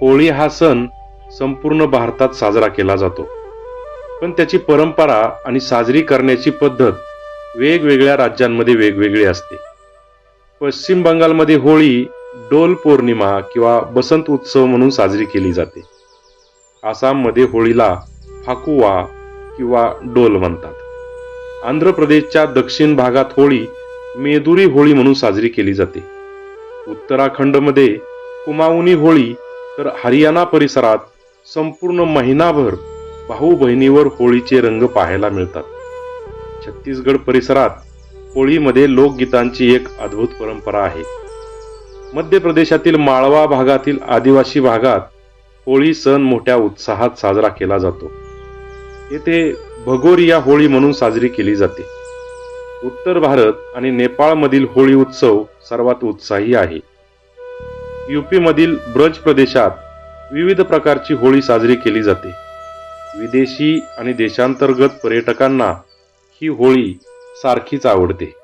होळी हा सण संपूर्ण भारतात साजरा केला जातो. पण त्याची परंपरा आणि साजरी करण्याची पद्धत वेगवेगळ्या राज्यांमध्ये वेगवेगळी असते. पश्चिम बंगालमध्ये होळी डोल पौर्णिमा किंवा बसंत उत्सव म्हणून साजरी केली जाते. आसाममध्ये होळीला फाकुवा किंवा डोल म्हणतात. आंध्र प्रदेशच्या दक्षिण भागात होळी मेदुरी होळी म्हणून साजरी केली जाते. उत्तराखंडमध्ये कुमाऊनी होळी तर हरियाणा परिसरात संपूर्ण महिनाभर भाऊ बहिणीवर होळीचे रंग पाहायला मिळतात. छत्तीसगड परिसरात होळीमध्ये लोकगीतांची एक अद्भुत परंपरा आहे. मध्य प्रदेशातील माळवा भागातील आदिवासी भागात होळी सण मोठ्या उत्साहात साजरा केला जातो. येथे भगोरिया होळी म्हणून साजरी केली जाते. उत्तर भारत आणि नेपाळमधील होळी उत्सव सर्वात उत्साही आहे. यूपीमधील ब्रज प्रदेशात विविध प्रकारची होळी साजरी केली जाते. विदेशी आणि देशांतर्गत पर्यटकांना ही होळी सारखीच आवडते.